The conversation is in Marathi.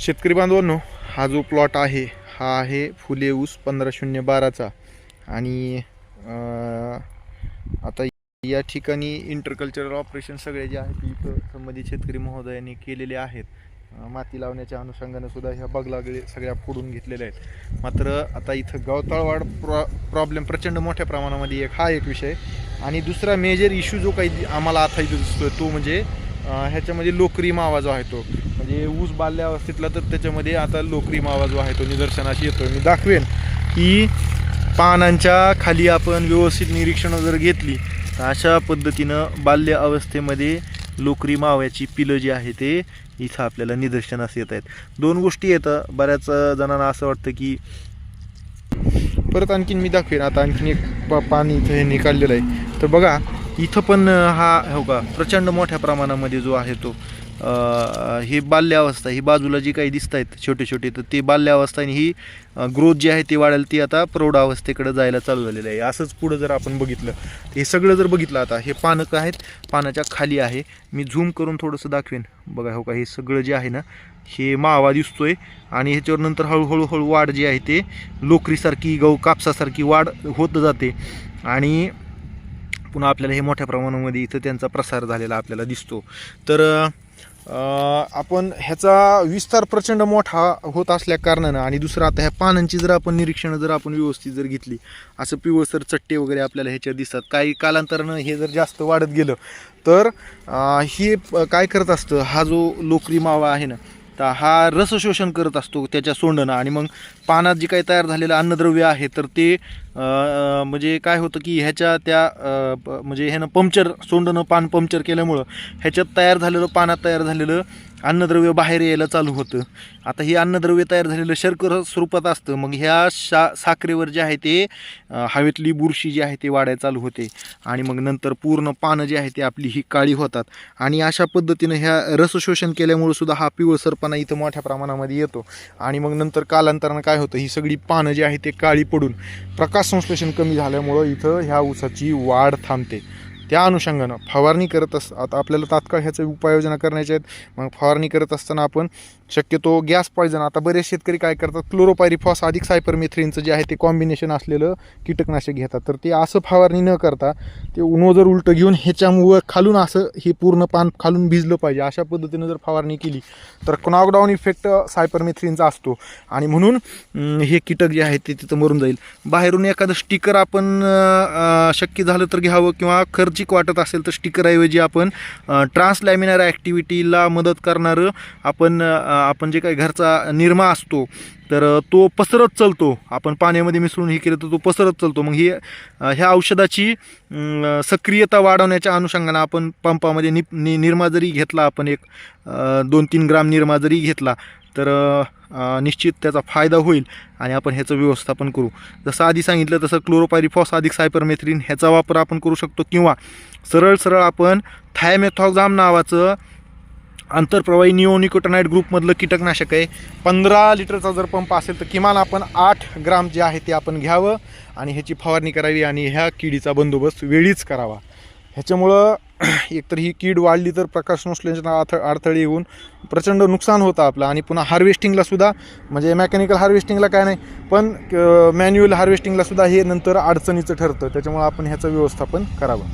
शेतकरी बांधवांनो हा जो प्लॉट आहे हा आहे फुले ऊस पंधरा शून्य बाराचा. आणि आता या ठिकाणी इंटरकल्चरल ऑपरेशन सगळे जे आहेत इथं संबंधित शेतकरी महोदयांनी केलेले आहेत. माती लावण्याच्या अनुषंगानं सुद्धा ह्या बगलागळे सगळ्या फोडून घेतलेल्या आहेत. मात्र आता इथं गवताळवाढ प्रॉ प्रॉब्लेम प्रचंड मोठ्या प्रमाणामध्ये एक हा एक विषय. आणि दुसरा मेजर इश्यू जो काही आम्हाला आता इथं दिसतोय तो म्हणजे ह्याच्यामध्ये लोकरी मावा जो आहे तो. म्हणजे ऊस बाल्ल्या अवस्थेतला तर त्याच्यामध्ये आता लोकरी मावा जो आहे तो. निदर्शनास येतो मी दाखवेन की पानांच्या खाली आपण व्यवस्थित निरीक्षणं जर घेतली तर अशा पद्धतीनं बाल्य अवस्थेमध्ये लोकरी माव्याची पिलं जी आहे ते इथं आपल्याला निदर्शनास येत आहेत. दोन गोष्टी येतं बऱ्याच जणांना असं वाटतं की परत आणखीन मी दाखवेन. आता आणखीन एक पा पाणी इथं हे निकाललेलं आहे. तर बघा इथं पण हा हो का प्रचंड मोठ्या प्रमाणामध्ये जो आहे तो हे ही बाल्यावस्था ही बाजूला जी काही दिसत आहेत छोटे छोटे तर ते बाल्यावस्था आणि ही ग्रोथ जी आहे ती वाढेल ती आता प्रौढावस्थेकडे जायला चालू झालेलं आहे. असंच पुढं जर आपण बघितलं तर हे सगळं जर बघितलं आता हे पानकं आहेत? पानाच्या खाली आहे. मी झूम करून थोडंसं दाखवेन. बघा हो का हे सगळं जे आहे ना हे मावा दिसतोय आणि ह्याच्यावर नंतर हळूहळू हळू वाढ जी आहे ते लोकरीसारखी गहू कापसासारखी वाढ होत जाते. आणि पुन्हा आपल्याला हे मोठ्या प्रमाणामध्ये इथं त्यांचा प्रसार झालेला आपल्याला दिसतो. तर आपण ह्याचा विस्तार प्रचंड मोठा होत असल्या कारणानं आणि दुसरं आता ह्या पानांची जर आपण निरीक्षणं जर आपण व्यवस्थित जर घेतली असं पिवळसर चट्टे वगैरे आपल्याला ह्याच्यात दिसतात. काही कालांतरानं हे जर जास्त वाढत गेलं तर हे काय करत असतं हा जो लोकरी मावा आहे ना तर हा रसशोषण करत असतो त्याच्या सोंडनं. आणि मग पानात जे काही तयार झालेलं अन्नद्रव्य आहे तर ते म्हणजे काय होतं की ह्याच्या त्या प- म्हणजे ह्यानं पंक्चर सोंडनं पान पंक्चर केल्यामुळं ह्याच्यात तयार झालेलं पानात तयार झालेलं अन्नद्रव्य बाहेर यायला चालू होतं. आता हे अन्नद्रव्य तयार झालेलं शर्कर स्वरूपात असतं. मग ह्या शा साखरेवर जे आहे ते हवेतली बुरशी जी आहे ते वाढायला चालू होते. आणि मग नंतर पूर्ण पानं जी आहे ते आपली ही काळी होतात. आणि अशा पद्धतीनं ह्या रसशोषण केल्यामुळं सुद्धा हा पिवळसरपणा इथं मोठ्या प्रमाणामध्ये येतो. आणि मग नंतर कालांतरानं काय होतं ही सगळी पानं जी आहे ते काळी पडून प्रकाश संश्लेषण कमी झाल्यामुळं इथं ह्या ऊसाची वाढ थांबते. त्या अनुषंगानं फवारणी करत अस आता आपल्याला तात्काळ ह्याचं उपाययोजना करण्याच्या आहेत. मग फवारणी करत असताना आपण शक्यतो गॅस पॉयझन आता बरेच शेतकरी काय करतात क्लोरोपायरिफॉस अधिक सायपरमेथ्रिनचं जे आहे ते कॉम्बिनेशन असलेलं कीटकनाशक घेतात. तर ते असं फवारणी न करता ते उन्हो जर उलटं घेऊन ह्याच्यामुळं खालून असं हे पूर्ण पान खालून भिजलं पाहिजे अशा पद्धतीनं जर फवारणी केली तर नॉकडाऊन इफेक्ट सायपरमेथ्रिनचा असतो. आणि म्हणून हे कीटक जे आहे ते तिथं मरून जाईल. बाहेरून एखादं स्टिकर आपण शक्य झालं तर घ्यावं किंवा खर्च खर्चिक वाटत असेल तर स्टिकरऐवजी आपण ट्रान्सलॅमिनर ॲक्टिव्हिटीला मदत करणारं आपण आपण जे काही घरचा निर्मा असतो तर तो पसरत चालतो. आपण पाण्यामध्ये मिसळून हे केलं तर तो पसरत चालतो. मग ही ह्या औषधाची सक्रियता वाढवण्याच्या अनुषंगानं आपण पंपामध्ये नि नि निर्मा जरी घेतला आपण एक दोन तीन ग्राम निर्मा जरी घेतला तर निश्चित त्याचा फायदा होईल आणि आपण ह्याचं व्यवस्थापन करू. जसं आधी सांगितलं तसं क्लोरोपायरिफॉस अधिक सायपरमेथ्रिन ह्याचा वापर आपण करू शकतो किंवा सरळ सरळ आपण थायमेथॉक्झाम नावाचं आंतरप्रवाही निओनिकोटनाईट ग्रुपमधलं कीटकनाशक आहे. पंधरा लिटरचा जर पंप असेल तर किमान आपण आठ ग्राम जे आहे ते आपण घ्यावं आणि ह्याची फवारणी करावी आणि ह्या किडीचा बंदोबस्त वेळीच करावा. ह्याच्यामुळं एकतर ही कीड वाढली तर प्रकाश संश्लेषणा अथ अडथळे येऊन प्रचंड नुकसान होतं आपलं आणि पुन्हा हार्वेस्टिंगला सुद्धा म्हणजे मेकॅनिकल हार्वेस्टिंगला काय नाही पण मॅन्युअल हार्वेस्टिंगला सुद्धा हे नंतर अडचणीचं ठरतं. त्याच्यामुळं आपण ह्याचं व्यवस्थापन करावं.